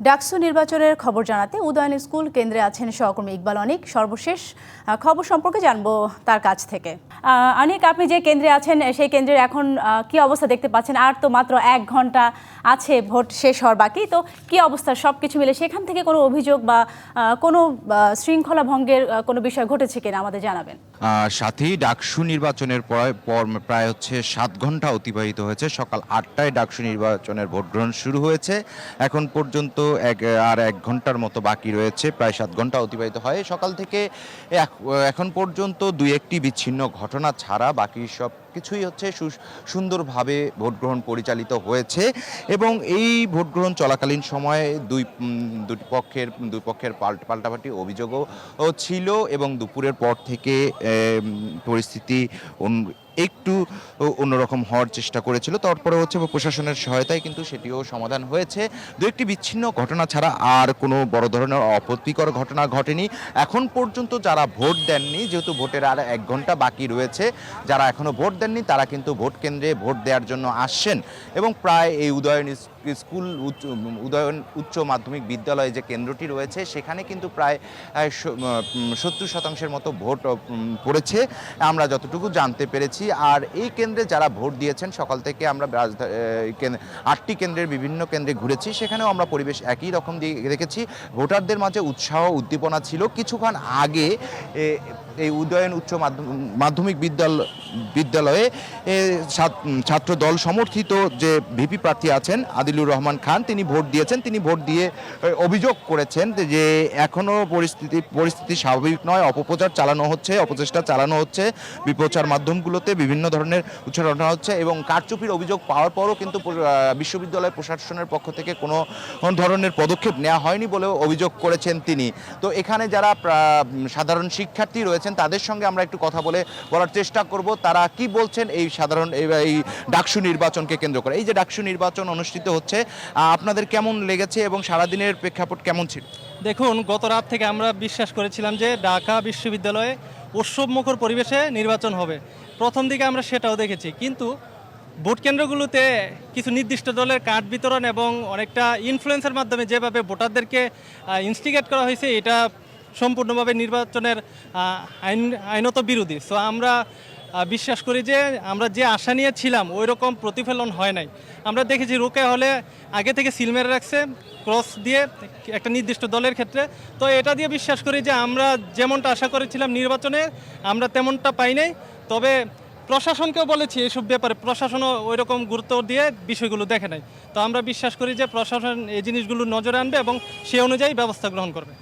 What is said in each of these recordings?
ডাকসু নির্বাচনের খবর জানাতে উদয়ন স্কুল কেন্দ্রে আছেন সহকর্মী ইকবাল অনিক। সর্বশেষ খবর সম্পর্কে জানব তার কাছ থেকে। অনিক, আপনি যে কেন্দ্রে আছেন, সেই কেন্দ্রের এখন কি অবস্থা দেখতে পাচ্ছেন? আর তো মাত্র এক ঘণ্টা আছে, ভোট শেষ হওয়ার বাকি। তো কি অবস্থা? সব কিছু মিলে সেখান থেকে কোনো অভিযোগ বা কোনো শৃঙ্খলা ভঙ্গের কোনো বিষয় ঘটেছে কিনা আমাদের জানাবেন। সাথেই ডাকসু নির্বাচনের পর প্রায় হচ্ছে সাত ঘণ্টা অতিবাহিত হয়েছে। সকাল আটটায় ডাকসু নির্বাচনের ভোট গ্রহণ শুরু হয়েছে। এখন পর্যন্ত এক, আর এক ঘণ্টার মতো বাকি রয়েছে, প্রায় সাত ঘণ্টা অতিবাহিত হয়। সকাল থেকে এখন পর্যন্ত দুই একটি বিচ্ছিন্ন ঘটনা ছাড়া বাকি সব কিছুই হচ্ছে সুন্দরভাবে ভোট গ্রহণ পরিচালিত হয়েছে এবং এই ভোট গ্রহণ চলাকালীন সময়ে দুই দুই পক্ষের দুই পক্ষের পাল্ট, পাল্টাপাল্টি অভিযোগও ছিল এবং দুপুরের পর থেকে পরিস্থিতি একটু অন্যরকম হওয়ার চেষ্টা করেছিল। তারপরে হচ্ছে প্রশাসনের সহায়তায় কিন্তু সেটিও সমাধান হয়েছে। দু একটি বিচ্ছিন্ন ঘটনা ছাড়া আর কোনো বড় ধরনের অপ্রীতিকর ঘটনা ঘটেনি। এখন পর্যন্ত যারা ভোট দেননি, যেহেতু ভোটের আর এক ঘণ্টা বাকি রয়েছে, যারা এখনও ভোট দেননি, তারা কিন্তু ভোট কেন্দ্রে ভোট দেওয়ার জন্য আসছেন এবং প্রায় এই উদয়ন স্কুল উচ্চ, উদয়ন উচ্চ মাধ্যমিক বিদ্যালয়ে যে কেন্দ্রটি রয়েছে, সেখানে কিন্তু প্রায় সত্তর শতাংশের মতো ভোট পড়েছে। আমরা যতটুকু জানতে পেরেছি। আর এই কেন্দ্রে যারা ভোট দিয়েছেন, সকাল থেকে আমরা আটটি কেন্দ্রের বিভিন্ন কেন্দ্রে ঘুরেছি। সেখানেও আমরা পরিবেশ একই রকম দিয়ে দেখেছি ভোটারদের মাঝে উৎসাহ, উদ্দীপনা ছিল। কিছুক্ষণ আগে এই উদয়ন উচ্চ মাধ্যম- মাধ্যমিক বিদ্যালয় বিদ্যালয়ে ছাত্র দল সমর্থিত যে ভিপি প্রার্থী আছেন আদিলুর রহমান খান, তিনি ভোট দিয়েছেন। তিনি ভোট দিয়ে অভিযোগ করেছেন যে এখনও পরিস্থিতি পরিস্থিতি স্বাভাবিক নয়। অপপ্রচার চালানো হচ্ছে, অপচেষ্টা চালানো হচ্ছে। বিপ্রচার মাধ্যমগুলোতে বিভিন্ন ধরনের উচ্চারণা হচ্ছে এবং কারচুপির অভিযোগ পাওয়ার পরও কিন্তু বিশ্ববিদ্যালয় প্রশাসনের পক্ষ থেকে কোনো ধরনের পদক্ষেপ নেওয়া হয়নি বলেও অভিযোগ করেছেন তিনি। তো এখানে যারা সাধারণ শিক্ষার্থী রয়েছেন তাদের সঙ্গে আমরা একটু কথা বলে বলার চেষ্টা করব। তারা কি বলছেন এই সাধারণ, এই ডাকসু নির্বাচনকে কেন্দ্র করে? এই যে ডাকসু নির্বাচন অনুষ্ঠিত হচ্ছে আপনাদের কেমন লেগেছে এবং সারাদিনের প্রেক্ষাপট কেমন ছিল? দেখুন, গত রাত থেকে আমরা বিশ্বাস করেছিলাম যে ঢাকা বিশ্ববিদ্যালয়ে উৎসবমুখর পরিবেশে নির্বাচন হবে। প্রথম দিকে আমরা সেটাও দেখেছি। কিন্তু ভোট কেন্দ্রগুলোতে কিছু নির্দিষ্ট দলের কার্ড বিতরণ এবং অনেকটা ইনফ্লুয়েন্সের মাধ্যমে যেভাবে ভোটারদেরকে ইনস্টিগেট করা হয়েছে, এটা সম্পূর্ণভাবে নির্বাচনের আইন, আইনত বিরোধী। সো আমরা বিশ্বাস করি যে আমরা যে আশা নিয়ে ছিলাম ওই রকম প্রতিফলন হয় নাই। আমরা দেখেছি রোকে হলে আগে থেকে সিল মেরে রাখছে, ক্রস দিয়ে একটা নির্দিষ্ট দলের ক্ষেত্রে। তো এটা দিয়ে বিশ্বাস করি যে আমরা যেমনটা আশা করেছিলাম নির্বাচনে, আমরা তেমনটা পাই নাই। তবে প্রশাসনকেও বলেছি এইসব ব্যাপারে, প্রশাসনও ওই রকম গুরুত্ব দিয়ে বিষয়গুলো দেখে নাই। তো আমরা বিশ্বাস করি যে প্রশাসন এই জিনিসগুলো নজরে আনবে এবং সে অনুযায়ী ব্যবস্থা গ্রহণ করবে।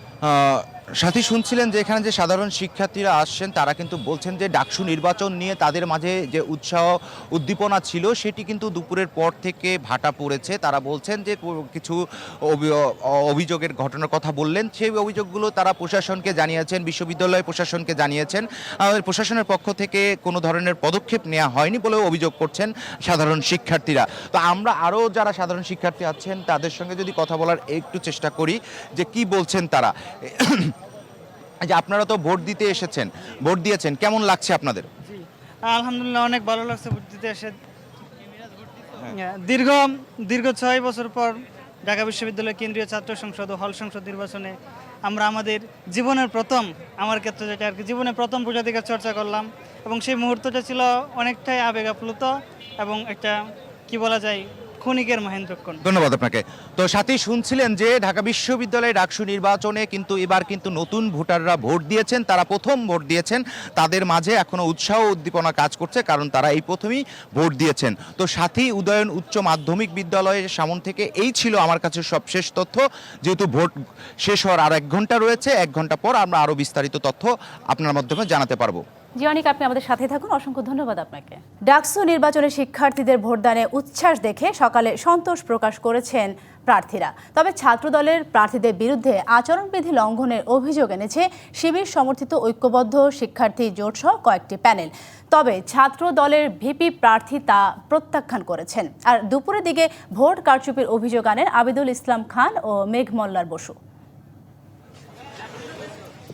সাথী শুনছিলেন যে এখানে যে সাধারণ শিক্ষার্থীরা আসছেন, তারা কিন্তু বলছেন যে ডাকসু নির্বাচন নিয়ে তাদের মাঝে যে উৎসাহ, উদ্দীপনা ছিল, সেটি কিন্তু দুপুরের পর থেকে ভাটা পড়েছে। তারা বলছেন যে কিছু অভি- অভিযোগের ঘটনার কথা বললেন। সেই অভিযোগগুলো তারা প্রশাসনকে জানিয়েছেন, বিশ্ববিদ্যালয় প্রশাসনকে জানিয়েছেন। প্রশাসনের পক্ষ থেকে কোনো ধরনের পদক্ষেপ নেওয়া হয়নি বলেও অভিযোগ করছেন সাধারণ শিক্ষার্থীরা। তো আমরা আরও যারা সাধারণ শিক্ষার্থী আছেন, তাদের সঙ্গে যদি কথা বলার একটু চেষ্টা করি যে কি বলছেন তারা। যে আপনারা তো ভোট দিতে এসেছেন ভোট দিয়েছেন কেমন লাগছে আপনাদের? আলহামদুলিল্লাহ অনেক ভালো লাগছে ভোট দিতে এসে। হ্যাঁ, দীর্ঘ দীর্ঘ ছয় বছর পর ঢাকা বিশ্ববিদ্যালয় কেন্দ্রীয় ছাত্র সংসদ ও হল সংসদ নির্বাচনে আমরা আমাদের জীবনের প্রথম আমার ক্ষেত্রে যেটা আর কি জীবনে প্রথম ভোটাধিকার চর্চা করলাম এবং সেই মুহূর্তটা ছিল অনেকটাই আবেগ আপ্লুত এবং একটা কি বলা যায় ক্ষণিকের মহেন্দ্রক্ষণ ধন্যবাদ আপনাকে। তো সাথী, শুনছিলেন যে ঢাকা বিশ্ববিদ্যালয়ে ডাকসু নির্বাচনে কিন্তু এবার কিন্তু নতুন ভোটাররা ভোট দিয়েছেন, তারা প্রথম ভোট দিয়েছেন। তাদের মাঝে এখনও উৎসাহ উদ্দীপনা কাজ করছে, কারণ তারা এই প্রথমেই ভোট দিয়েছেন। তো সাথী, উদয়ন উচ্চ মাধ্যমিক বিদ্যালয়ের সামন থেকে এই ছিল আমার কাছে সবশেষ তথ্য। যেহেতু ভোট শেষ হওয়ার আর এক ঘণ্টা রয়েছে, এক ঘণ্টা পর আমরা আরও বিস্তারিত তথ্য আপনার মাধ্যমে জানাতে পারব। জি আপনি আমাদের সাথে থাকুন। অসংখ্য ধন্যবাদ আপনাকে। ডাকসু নির্বাচনে শিক্ষার্থীদের ভোটদানে উচ্ছ্বাস দেখে সকালে সন্তোষ প্রকাশ করেছেন প্রার্থীরা। তবে ছাত্রদলের প্রার্থীদের বিরুদ্ধে আচরণবিধি লঙ্ঘনের অভিযোগ এনেছে শিবির সমর্থিত ঐক্যবদ্ধ শিক্ষার্থী জোট সহ কয়েকটি প্যানেল। তবে ছাত্র দলের ভিপি প্রার্থী তা প্রত্যাখ্যান করেছেন। আর দুপুরের দিকে ভোট কারচুপির অভিযোগ আনেন আবিদুল ইসলাম খান ও মেঘ মল্লার বসু।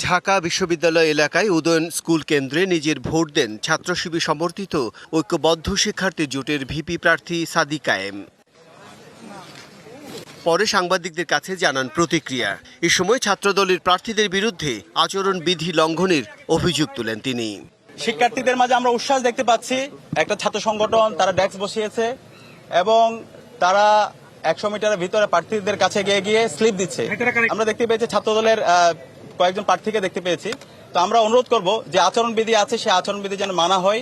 ঢাকা বিশ্ববিদ্যালয় এলাকায় উদয়ন স্কুল কেন্দ্রে নিজের ভোট দেন ছাত্র শিবির সমর্থিত ঐক্যবদ্ধ শিক্ষার্থী জোটের ভিপি প্রার্থী সাদি কায়েম। পরে সাংবাদিকদের কাছে জানান প্রতিক্রিয়া। এ সময় ছাত্রদলের প্রার্থীদের বিরুদ্ধে আচরণবিধি লঙ্ঘনের অভিযোগ তুলেন তিনি। শিক্ষার্থীদের মাঝে আমরা উচ্ছ্বাস দেখতে পাচ্ছি একটা ছাত্র সংগঠন তারা ডেস্ক বসিয়েছে এবং তারা একশো মিটারের ভিতরে প্রার্থীদের কাছে গিয়ে গিয়ে স্লিপ দিচ্ছে। আমরা দেখতে পেয়েছি ছাত্রদলের কয়েকজন প্রার্থীকে দেখতে পেয়েছি। তো আমরা অনুরোধ করব যে আচরণবিধি আছে, সে আচরণবিধি যেন মানা হয়।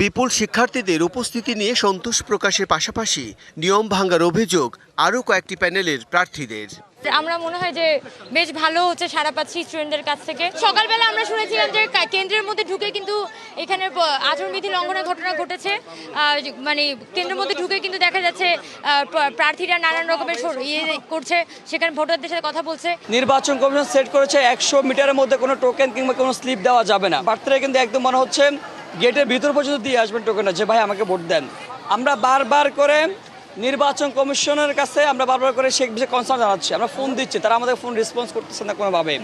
বিপুল শিক্ষার্থীদের উপস্থিতি নিয়ে সন্তোষ প্রকাশের পাশাপাশি নিয়ম ভাঙার অভিযোগ আরও কয়েকটি প্যানেলের প্রার্থীদের। আমরা মনে হয় যে বেশ ভালো হচ্ছে সারা পাচ্ছি স্টুডেন্টদের কাছ থেকে। সকালবেলা আমরা শুনেছিলাম যে কেন্দ্রের মধ্যে ঢুকে কিন্তু এখানে আচরণবিধি লঙ্ঘনের ঘটনা ঘটেছে। মানে কেন্দ্রের মধ্যে ঢুকে কিন্তু দেখা যাচ্ছে প্রার্থীরা নানান রকমের ইয়ে করছে, সেখানে ভোটারদের সাথে কথা বলছে। নির্বাচন কমিশন সেট করেছে একশো মিটারের মধ্যে কোনো টোকেন কিংবা কোনো স্লিপ দেওয়া যাবে না। প্রার্থীরা কিন্তু একদম মনে হচ্ছে গেটের ভিতর পর্যন্ত দিয়ে আসবেন টোকেনটা যে, ভাই, আমাকে ভোট দেন। আমরা বারবার করে নির্বাচন কমিশনের কাছে আমরা বারবার করে সে বিষয়ে কনসার্ন জানাচ্ছি আমরা ফোন দিচ্ছি তারা আমাদের ফোন রেসপন্স করতেছে না কোনোভাবে।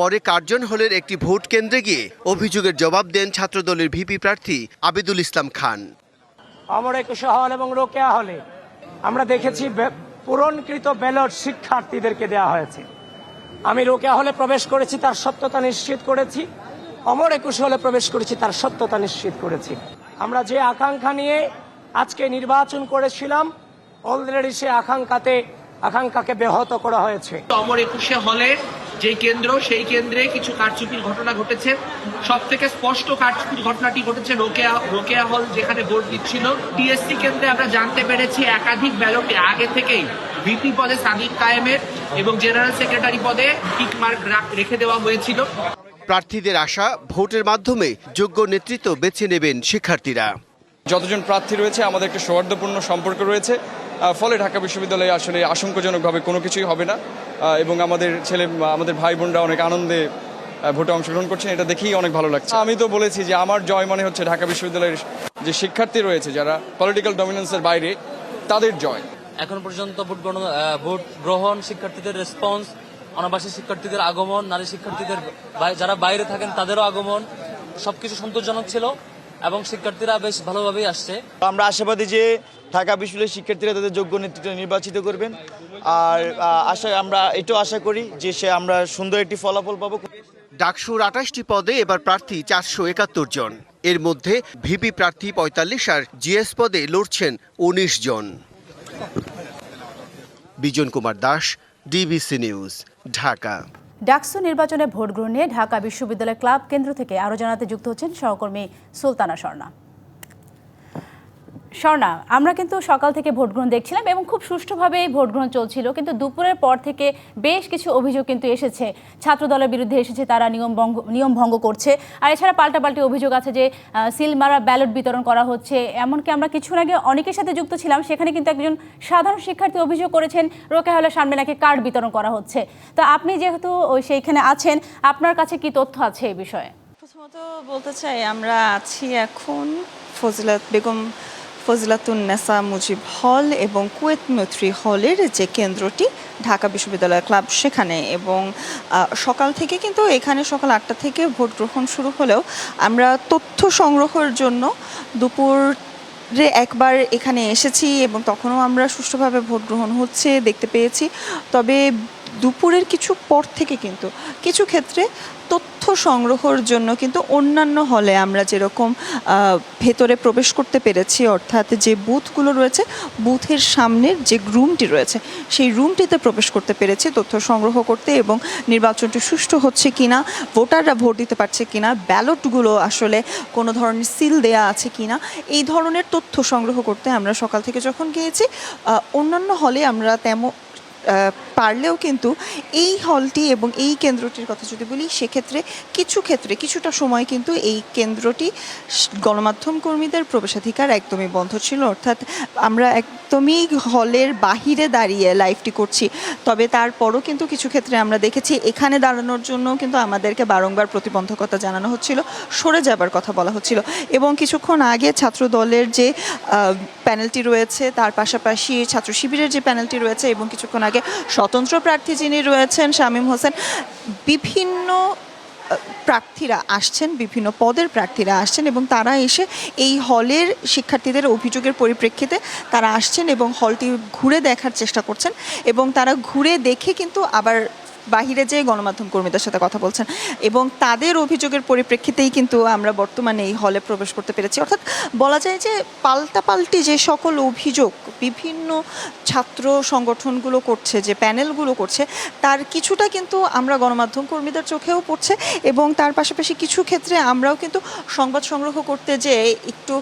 পরে কার্জন হলের একটি ভোট কেন্দ্রে গিয়ে অভিযোগের জবাব দেন ছাত্রদলের ভিপি প্রার্থী আবিদুল ইসলাম খান। অমর একুশে হল এবং রোকেয়া হলে আমরা দেখেছি পূরণকৃত ব্যালট শিক্ষার্থীদেরকে দেওয়া হয়েছে। আমি রোকেয়া হলে প্রবেশ করেছি তার সত্যতা নিশ্চিত করেছি। অমর একুশে হলে প্রবেশ করেছি তার সত্যতা নিশ্চিত করেছি। আমরা যে আকাঙ্ক্ষা নিয়ে আজকে নির্বাচন করেছিলাম অলরেডি সে আকাঙ্ক্ষাতে আকাঙ্ক্ষাকে ব্যাহত করা হয়েছে। অমর একুশে হলে যে কেন্দ্র সেই কেন্দ্রে কিছু কারচুপির ঘটনা ঘটেছে। সব থেকে স্পষ্ট কারচুপির ঘটনাটি ঘটেছে রোকেয়া রোকেয়া হল যেখানে ভোট দিচ্ছিল। টিএসসি কেন্দ্রে আমরা জানতে পেরেছি একাধিক ব্যালটে আগে থেকেই ভিপি পদে সাদিক কায়েমের এবং জেনারেল সেক্রেটারি পদে টিক মার্ক রেখে দেওয়া হয়েছিল। প্রার্থীদের আশা ভোটের মাধ্যমে যোগ্য নেতৃত্ব বেছে নেবেন শিক্ষার্থীরা। যতজন প্রার্থী রয়েছে, আমাদের একটা সৌহার্দ্যপূর্ণ সম্পর্ক রয়েছে। ফলে ঢাকা বিশ্ববিদ্যালয়ে আসলে আশঙ্কাজনকভাবে কোনো কিছুই হবে না। এবং আমাদের ছেলে, আমাদের ভাই বোনরা অনেক আনন্দে ভোটে অংশগ্রহণ করছেন, এটা দেখেই অনেক ভালো লাগছে। আমি তো বলেছি যে আমার জয় মানে হচ্ছে ঢাকা বিশ্ববিদ্যালয়ের যে শিক্ষার্থী রয়েছে, যারা পলিটিক্যাল ডমিনেন্সের বাইরে, তাদের জয়। এখন পর্যন্ত ভোট গ্রহণ ভোট গ্রহণ শিক্ষার্থীদের রেসপন্স অনাবাসী শিক্ষার্থীদের আগমন, নারী শিক্ষার্থীদের যারা বাইরে থাকেন, তাদেরও আগমন, সবকিছু সন্তোষজনক ছিল। এবং শিক্ষার্থীরা বেশ ভালোভাবেই আসছে। আমরা আশাবাদী যে ঢাকা বিশ্ববিদ্যালয়ের শিক্ষার্থীরা তাদের যোগ্য নেতৃত্ব নির্বাচিত করবেন। আর আশা আমরা এটাও আশা করি যে সে আমরা সুন্দর একটি ফলাফল পাবো। ডাকসুর আঠাশটি পদে এবার প্রার্থী চারশো একাত্তর জন। এর মধ্যে ভিপি প্রার্থী পঁয়তাল্লিশ আর জিএস পদে লড়ছেন উনিশ জন। Bijon Kumar Das DBC news Dhaka. DUCSU নির্বাচনে ভোট গ্রহণ নিয়ে ঢাকা বিশ্ববিদ্যালয় ক্লাব কেন্দ্র থেকে আরও জানাতে যুক্ত হচ্ছেন সহকর্মী সুলতানা স্বর্ণা স্বর্ণা আমরা কিন্তু সকাল থেকে ভোট গ্রহণ দেখছিলাম এবং খুব সুষ্ঠুভাবেই ভোট গ্রহণ চলছিল কিন্তু দুপুরের পর থেকে বেশ কিছু অভিযোগ কিন্তু এসেছে। ছাত্র দলের বিরুদ্ধে এসেছে তারা নিয়ম ভঙ্গ নিয়ম ভঙ্গ করছে। আর এছাড়া পাল্টাপাল্টি অভিযোগ আছে যে আহ, সিল মারা ব্যালট বিতরণ করা হচ্ছে। এমনকি আমরা কিছুক্ষণ আগে অনেকের সাথে যুক্ত ছিলাম সেখানে কিন্তু একজন সাধারণ শিক্ষার্থী অভিযোগ করেছেন রোকে হলের সামনে নাকি কার্ড বিতরণ করা হচ্ছে। তো আপনি যেহেতু ওই সেইখানে আছেন আপনার কাছে কি তথ্য আছে এই বিষয়ে? প্রথমত বলতে চাই আমরা আছি এখন ফজিলাত বেগম ফজিলাতুন্নেসা মুজিব হল এবং কুয়েত মৈত্রী হলের যে কেন্দ্রটি ঢাকা বিশ্ববিদ্যালয় ক্লাব সেখানে এবং সকাল থেকে কিন্তু এখানে সকাল আটটা থেকে ভোট গ্রহণ শুরু হলেও আমরা তথ্য সংগ্রহের জন্য দুপুর রে একবার এখানে এসেছি এবং তখনও আমরা সুষ্ঠুভাবে ভোট গ্রহণ হচ্ছে দেখতে পেয়েছি। তবে দুপুরের কিছু পর থেকে কিন্তু কিছু ক্ষেত্রে তথ্য সংগ্রহর জন্য কিন্তু অন্যান্য হলে আমরা যেরকম ভেতরে প্রবেশ করতে পেরেছি, অর্থাৎ যে বুথগুলো রয়েছে, বুথের সামনের যে রুমটি রয়েছে, সেই রুমটিতে প্রবেশ করতে পেরেছি তথ্য সংগ্রহ করতে এবং নির্বাচনটি সুষ্ঠু হচ্ছে কিনা, ভোটাররা ভোট দিতে পারছে কিনা, ব্যালটগুলো আসলে কোনো ধরনের সিল দেয়া আছে কিনা, এই ধরনের তথ্য সংগ্রহ করতে আমরা সকাল থেকে যখন গিয়েছি অন্যান্য হলে আমরা তেমন পারলেও কিন্তু এই হলটি এবং এই কেন্দ্রটির কথা যদি বলি, সেক্ষেত্রে কিছু ক্ষেত্রে কিছুটা সময় কিন্তু এই কেন্দ্রটি গণমাধ্যম কর্মীদের প্রবেশাধিকার একদমই বন্ধ ছিল। অর্থাৎ আমরা একদমই হলের বাহিরে দাঁড়িয়ে লাইভটি করছি। তবে তারপরও কিন্তু কিছু ক্ষেত্রে আমরা দেখেছি, এখানে দাঁড়ানোর জন্য কিন্তু আমাদেরকে বারংবার প্রতিবন্ধকতা জানানো হচ্ছিল, সরে যাবার কথা বলা হচ্ছিল। এবং কিছুক্ষণ আগে ছাত্র দলের যে প্যানেলটি রয়েছে, তার পাশাপাশি ছাত্র শিবিরের যে প্যানেলটি রয়েছে এবং কিছুক্ষণ আগে স্বতন্ত্র প্রার্থী যিনি রয়েছেন শামীম হোসেন, বিভিন্ন প্রার্থীরা আসছেন, বিভিন্ন পদের প্রার্থীরা আসছেন এবং তারা এসে এই হলের শিক্ষার্থীদের অভিযোগের পরিপ্রেক্ষিতে তারা আসছেন এবং হলটি ঘুরে দেখার চেষ্টা করছেন এবং তারা ঘুরে দেখে কিন্তু আবার বাহিরে যে গণমাধ্যম কর্মীদের সাথে কথা বলছেন, এবং তাদের অভিযোগের পরিপ্রেক্ষিতেই কিন্তু আমরা বর্তমানে এই হলে প্রবেশ করতে পেরেছি। অর্থাৎ বলা যায় যে পাল্টাপাল্টি যে সকল অভিযোগ, বিভিন্ন ছাত্র সংগঠনগুলো করছে, যে প্যানেলগুলো করছে, তার কিছুটা কিন্তু আমরা গণমাধ্যম কর্মীদের চোখেও পড়ছে, এবং তার পাশাপাশি কিছু ক্ষেত্রে আমরাও কিন্তু সংবাদ সংগ্রহ করতে যে একটু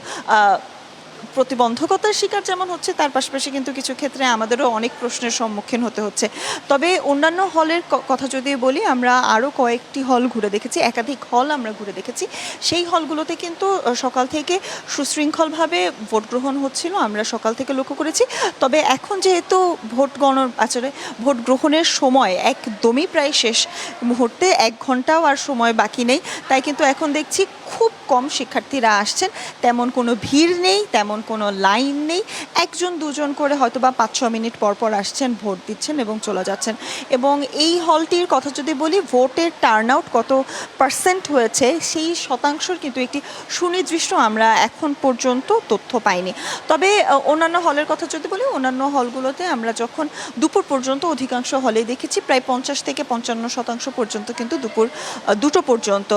প্রতিবন্ধকতার শিকার যেমন হচ্ছে, তার পাশাপাশি কিন্তু কিছু ক্ষেত্রে আমাদেরও অনেক প্রশ্নের সম্মুখীন হতে হচ্ছে। তবে অন্যান্য হলের কথা যদি বলি, আমরা আরও কয়েকটি হল ঘুরে দেখেছি, একাধিক হল আমরা ঘুরে দেখেছি। সেই হলগুলোতে কিন্তু সকাল থেকে সুশৃঙ্খলভাবে ভোট গ্রহণ হচ্ছিল, আমরা সকাল থেকে লক্ষ্য করেছি। তবে এখন যেহেতু ভোট গণ আসলে ভোট গ্রহণের সময় একদমই প্রায় শেষ মুহূর্তে, এক ঘন্টাও আর সময় বাকি নেই। তাই কিন্তু এখন দেখছি খুব কম শিক্ষার্থীরা আসছেন। তেমন কোনো ভিড় নেই, তেমন কোনো লাইন নেই। একজন, দুজন করে হয়তো বা পাঁচ ছ মিনিট পর পর আসছেন, ভোট দিচ্ছেন এবং চলে যাচ্ছেন। এবং এই হলটির কথা যদি বলি, ভোটের টার্ন আউট কত পার্সেন্ট হয়েছে, সেই শতাংশর কিন্তু একটি সুনির্দিষ্ট আমরা এখন পর্যন্ত তথ্য পাইনি। তবে অন্যান্য হলের কথা যদি বলি, অন্যান্য হলগুলোতে আমরা যখন দুপুর পর্যন্ত অধিকাংশ হলে দেখেছি, প্রায় পঞ্চাশ থেকে পঞ্চান্ন শতাংশ পর্যন্ত কিন্তু দুপুর দুটো পর্যন্ত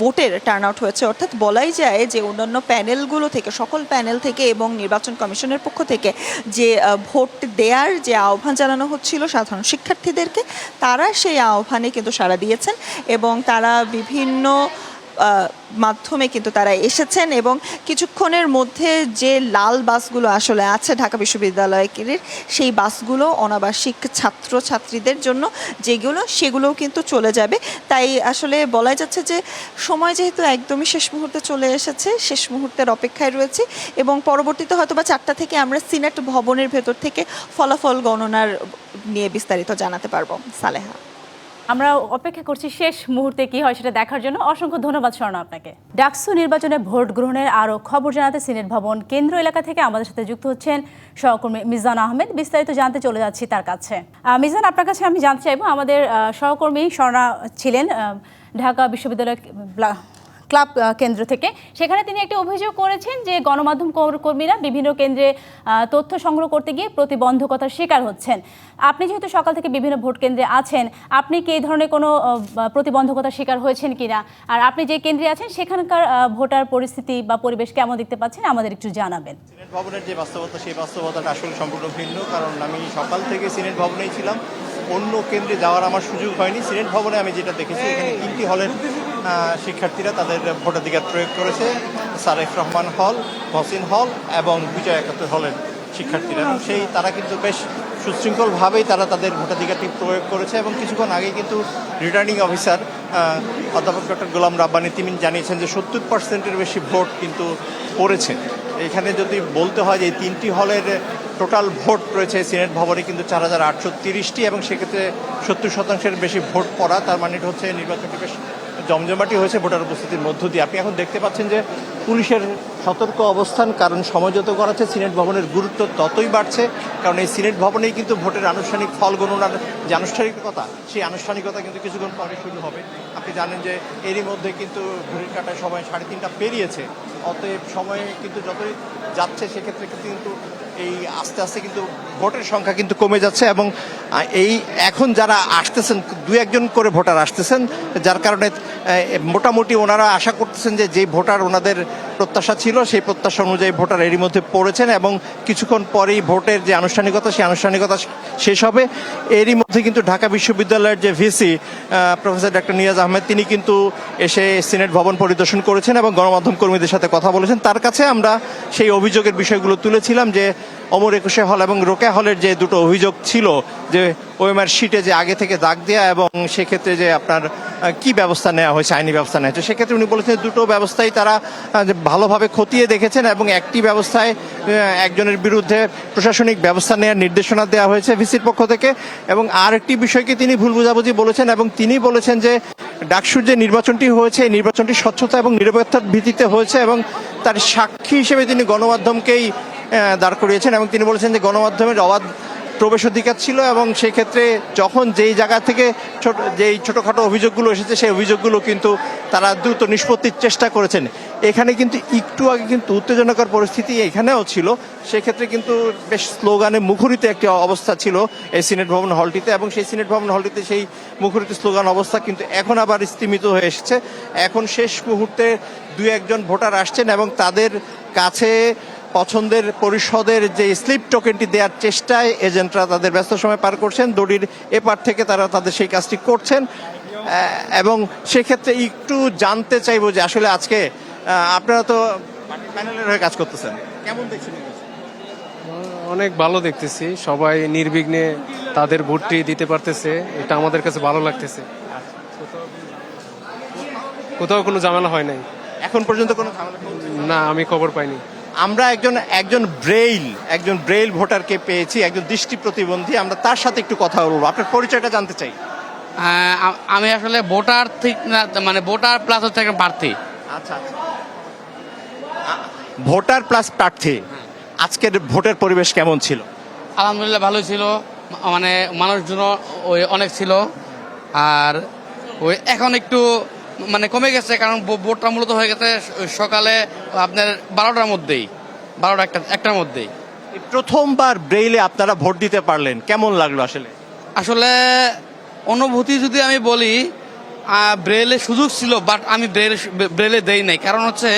ভোটের টার্ন আউট হয়েছে। অর্থাৎ বলাই যায় যে অন্যান্য প্যানেলগুলো থেকে, সকল প্যানেল থেকে এবং নির্বাচন কমিশনের পক্ষ থেকে যে ভোট দেয়ার যে আহ্বান জানানো হচ্ছিল সাধারণ শিক্ষার্থীদেরকে, তারা সেই আহ্বানে কিন্তু সাড়া দিয়েছেন এবং তারা বিভিন্ন মাধ্যমে কিন্তু তারা এসেছেন এবং কিছুক্ষণের মধ্যে যে লাল বাসগুলো আসলে আছে ঢাকা বিশ্ববিদ্যালয়ের সেই বাসগুলো অনাবাসিক ছাত্র ছাত্রীদের জন্য যেগুলো, সেগুলোও কিন্তু চলে যাবে। তাই আসলে বলা যাচ্ছে যে সময় যেহেতু একদমই শেষ মুহূর্তে চলে এসেছে, শেষ মুহূর্তের অপেক্ষায় রয়েছে এবং পরবর্তীতে হয়তো বা চারটা থেকে আমরা সিনেট ভবনের ভেতর থেকে ফলাফল গণনার নিয়ে বিস্তারিত জানাতে পারব। সালেহা। আমরা অপেক্ষা করছি শেষ মুহূর্তে কি হয় সেটা দেখার জন্য। অসংখ্য ধন্যবাদ স্বর্ণ আপনাকে। ডাকসু নির্বাচনে ভোট গ্রহণের আরও খবর জানাতে সিনেট ভবন কেন্দ্র এলাকা থেকে আমাদের সাথে যুক্ত হচ্ছেন সহকর্মী মিজান আহমেদ। বিস্তারিত জানতে চলে যাচ্ছি তার কাছে। মিজান, আপনার কাছে আমি জানতে চাইব, আমাদের সহকর্মী স্বর্ণা ছিলেন ঢাকা বিশ্ববিদ্যালয় ক্লাব কেন্দ্র থেকে। সেখানে তিনি একটি অভিযোগ করেছেন যে গণমাধ্যম কর- কর্মীরা বিভিন্ন কেন্দ্রে তথ্য সংগ্রহ করতে গিয়ে প্রতিবন্ধকতার শিকার হচ্ছেন। আপনি যেহেতু সকাল থেকে বিভিন্ন ভোট কেন্দ্রে আছেন, আপনি কি এই ধরনের কোনো প্রতিবন্ধকতার শিকার হয়েছেন কিনা? আর আপনি যে কেন্দ্রে আছেন, সেখানকার ভোটার পরিস্থিতি বা পরিবেশ কেমন দেখতে পাচ্ছেন, আমাদের একটু জানাবেন। সিনেট ভবনের যে বাস্তবতা, সেই বাস্তবতাটা আসলে সম্পূর্ণ ভিন্ন। কারণ আমি সকাল থেকে সিনেট ভবনেই ছিলাম। অন্য কেন্দ্রে যাওয়ার আমার সুযোগ হয়নি। সিনেট ভবনে আমি যেটা দেখেছি এখানে তিনটি হলের শিক্ষার্থীরা তাদের ভোটাধিকার প্রয়োগ করেছে। সারেফ রহমান হল মহসিন হল এবং বিজয় একাত্তর হলের শিক্ষার্থীরা। সেই তারা কিন্তু বেশ সুশৃঙ্খলভাবেই তারা তাদের ভোটাধিকারটি প্রয়োগ করেছে এবং কিছুক্ষণ আগে কিন্তু রিটার্নিং অফিসার অধ্যাপক ডক্টর গোলাম রাব্বানি তিমিন জানিয়েছেন যে সত্তর পার্সেন্টের বেশি ভোট কিন্তু পড়েছে। এখানে যদি বলতে হয় যে তিনটি হলের টোটাল ভোট রয়েছে সিনেট ভবনে কিন্তু চার হাজার আটশো তিরিশটি এবং সেক্ষেত্রে সত্তর শতাংশের বেশি ভোট পড়া, তার মানে হচ্ছে নির্বাচনটি বেশ জমজমাটি হয়েছে ভোটার উপস্থিতির মধ্য দিয়ে। আপনি এখন দেখতে পাচ্ছেন যে পুলিশের সতর্ক অবস্থান, কারণ সমঝোত করাচ্ছে সিনেট ভবনের গুরুত্ব ততই বাড়ছে। কারণ এই সিনেট ভবনেই কিন্তু ভোটের আনুষ্ঠানিক ফল গণনার যে আনুষ্ঠানিকতা, সেই আনুষ্ঠানিকতা কিন্তু কিছুক্ষণ পরে শুরু হবে। আপনি জানেন যে এরই মধ্যে কিন্তু ঘড়ির কাটার সময় সাড়ে তিনটা পেরিয়েছে। অতএব সময় কিন্তু যতই যাচ্ছে, সেক্ষেত্রে কিন্তু এই আস্তে আস্তে কিন্তু ভোটের সংখ্যা কিন্তু কমে যাচ্ছে এবং এই এখন যারা আসতেছেন, দু একজন করে ভোটার আসতেছেন, যার কারণে মোটামুটি ওনারা আশা করতেছেন যে যে ভোটার ওনাদের প্রত্যাশা ছিল, সেই প্রত্যাশা অনুযায়ী ভোটার এরই মধ্যে পড়েছেন এবং কিছুক্ষণ পরেই ভোটের যে আনুষ্ঠানিকতা, সেই আনুষ্ঠানিকতা শেষ হবে। এরই মধ্যে কিন্তু ঢাকা বিশ্ববিদ্যালয়ের যে VC professor doctor Niaz Ahmed, তিনি কিন্তু এসে সিনেট ভবন পরিদর্শন করেছেন এবং গণমাধ্যম কর্মীদের সাথে কথা বলেছেন। তার কাছে আমরা সেই অভিযোগের বিষয়গুলো তুলেছিলাম যে অমর একুশে হল এবং রোকেয়া হলের যে দুটো অভিযোগ ছিল যে ওএমআর শিটে যে আগে থেকে দাগ দেওয়া এবং সেক্ষেত্রে যে আপনার কি ব্যবস্থা নেওয়া হয়েছে, আইনি ব্যবস্থা নেওয়া হয়েছে, সেক্ষেত্রে উনি বলেছেন দুটো ব্যবস্থাই তারা ভালোভাবে খতিয়ে দেখেছেন এবং একটি ব্যবস্থায় একজনের বিরুদ্ধে প্রশাসনিক ব্যবস্থা নেওয়ার নির্দেশনা দেওয়া হয়েছে ভিসির পক্ষ থেকে এবং আর একটি বিষয়কে তিনি ভুল বুঝাবুঝি বলেছেন এবং তিনি বলেছেন যে ডাকসুর যে নির্বাচনটি হয়েছে, এই নির্বাচনটি স্বচ্ছতা এবং নিরপেক্ষতার ভিত্তিতে হয়েছে এবং তার সাক্ষী হিসেবে তিনি গণমাধ্যমকেই দাঁড় করিয়েছেন এবং তিনি বলেছেন যে গণমাধ্যমের অবাধ প্রবেশ অধিকার ছিল এবং সেই ক্ষেত্রে যখন যেই জায়গা থেকে ছোট যেই ছোটোখাটো অভিযোগগুলো এসেছে, সেই অভিযোগগুলো কিন্তু তারা দ্রুত নিষ্পত্তির চেষ্টা করেছেন। এখানে কিন্তু একটু আগে কিন্তু উত্তেজনাকর পরিস্থিতি এখানেও ছিল। সেক্ষেত্রে কিন্তু বেশ স্লোগানে মুখরিত একটি অবস্থা ছিল এই সিনেট ভবন হলটিতে এবং সেই সিনেট ভবন হলটিতে সেই মুখরিত স্লোগান অবস্থা কিন্তু এখন আবার স্তীমিত হয়ে এসেছে। এখন শেষ মুহূর্তে দু একজন ভোটার আসছেন এবং তাদের কাছে পছন্দের পরিষদের যে স্লিপ টোকেনটি দেওয়ার চেষ্টায় এজেন্টরা তাদের ব্যস্ত সময় পার করছেন। দড়ির এপার থেকে তারা তাদের সেই কাজটি করছেন। এবং সেক্ষেত্রে একটু জানতে চাইব যে আসলে আজকে আপনারা তো প্যানেলের হয়ে কাজ করতেছেন। কেমন দেখছেন অনেক ভালো দেখতেছি। সবাই নির্বিঘ্নে তাদের ভোটটি দিতে পারতেছে। এটা আমাদের কাছে ভালো লাগতেছে। কোথাও কোনো ঝামেলা হয় নাই। এখন পর্যন্ত কোনো? না আমি খবর পাইনি। আমরা একজন একজন ব্রেইল একজন ব্রেইল ভোটারকে পেয়েছি একজন দৃষ্টি প্রতিবন্ধী। আমরা তার সাথে একটু কথা বলব। আপনার পরিচয়টা জানতে চাই। আমি আসলে ভোটার ঠিক না মানে ভোটার প্লাস হচ্ছে একজন প্রার্থী। আচ্ছা আচ্ছা। ভোটার প্লাস প্রার্থী। আজকের ভোটের পরিবেশ কেমন ছিল? আলহামদুলিল্লাহ ভালোই ছিল। মানে মানুষজন ওই অনেক ছিল। আর ওই এখন একটু মানে কমে গেছে কারণ ভোটটা মূলত হয়ে গেছে সকালে আপনার বারোটার মধ্যেই। বারোটা একটা একটার মধ্যেই। প্রথমবার ব্রেইলে আপনারা ভোট দিতে পারলেন কেমন লাগল আসলে? আসলে অনুভূতি যদি আমি বলি ব্রেলে সুযোগ ছিল বাট আমি ব্রেলে ব্রেলে দেই নাই। কারণ হচ্ছে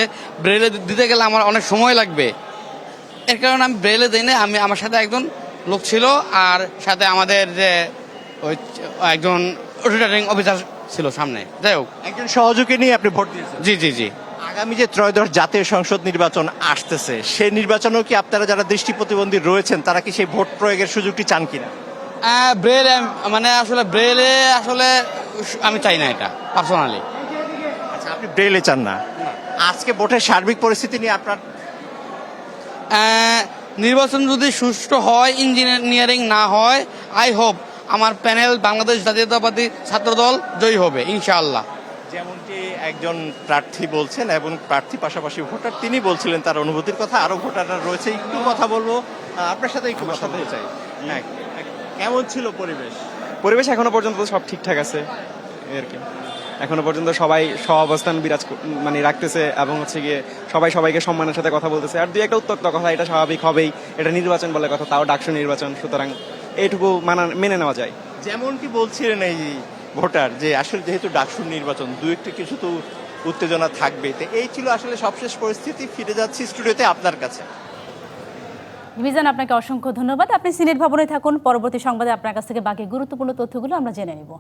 ব্রেলে দিতে গেলে আমার অনেক সময় লাগবে। এর কারণে আমি ব্রেলে দেই নাই আমি আমার সাথে একজন লোক ছিল আর সাথে আমাদের যে ওই একজন রিটার্নিং অফিসার ছিল সামনে। যাই হোক। একজন সহযোগী নিয়ে আপনি ভোট দিয়েছেন। জি জি জি। আগামী যে ত্রয়োদশ জাতীয় সংসদ নির্বাচন আসতেছে সেই নির্বাচনেও কি আপনারা যারা দৃষ্টি প্রতিবন্ধী রয়েছেন তারা কি সেই ভোট প্রয়োগের সুযোগটি চান কিনা? ব্রেলে মানে আসলে ব্রেলে আসলে আমি চাই না এটা পার্সোনালি। আচ্ছা আপনি ব্রেলে চান না। আজকে ভোটের সার্বিক পরিস্থিতি নিয়ে আপনার নির্বাচন যদি সুষ্ঠু হয় ইঞ্জিনিয়ারিং না হয় আই হোপ আমার প্যানেল বাংলাদেশ জাতীয়তাবাদী ছাত্রদল জয়ী হবে ইনশাআল্লাহ। যেমনটি একজন প্রার্থী বলছেন এবং প্রার্থী পাশাপাশি ভোটার তিনি বলছিলেন তার অনুভূতির কথা আরও ভোটাররা রয়েছে। একটু কথা বলব আপনার সাথে একটু কথা বলতে চাই। হ্যাঁ কেমন ছিল পরিবেশ? পরিবেশ এখনও পর্যন্ত তো সব ঠিকঠাক আছে আর কি। এখনও পর্যন্ত সবাই সব অবস্থান বিরাজ মানে রাখতেছে এবং হচ্ছে গিয়ে সবাই সবাইকে সম্মানের সাথে কথা বলতেছে। আর দুই একটা উত্তক্ত কথা এটা স্বাভাবিক হবেই এটা নির্বাচন বলে কথা তাও ডাকসু নির্বাচন সুতরাং এইটুকু মানা মেনে নেওয়া যায়। যেমনটি বলছিলেন এই ভোটার যে আসলে যেহেতু ডাকসুর নির্বাচন দু একটি কিছু তো উত্তেজনা থাকবে তো এই ছিল আসলে সবশেষ পরিস্থিতি ফিরে যাচ্ছি স্টুডিওতে আপনার কাছে। মিজান আপনাকে অসংখ্য ধন্যবাদ। আপনি সিনেট ভবনে থাকুন পরবর্তী সংবাদে আপনার কাছ থেকে বাকি গুরুত্বপূর্ণ তথ্যগুলো আমরা জেনে নিব।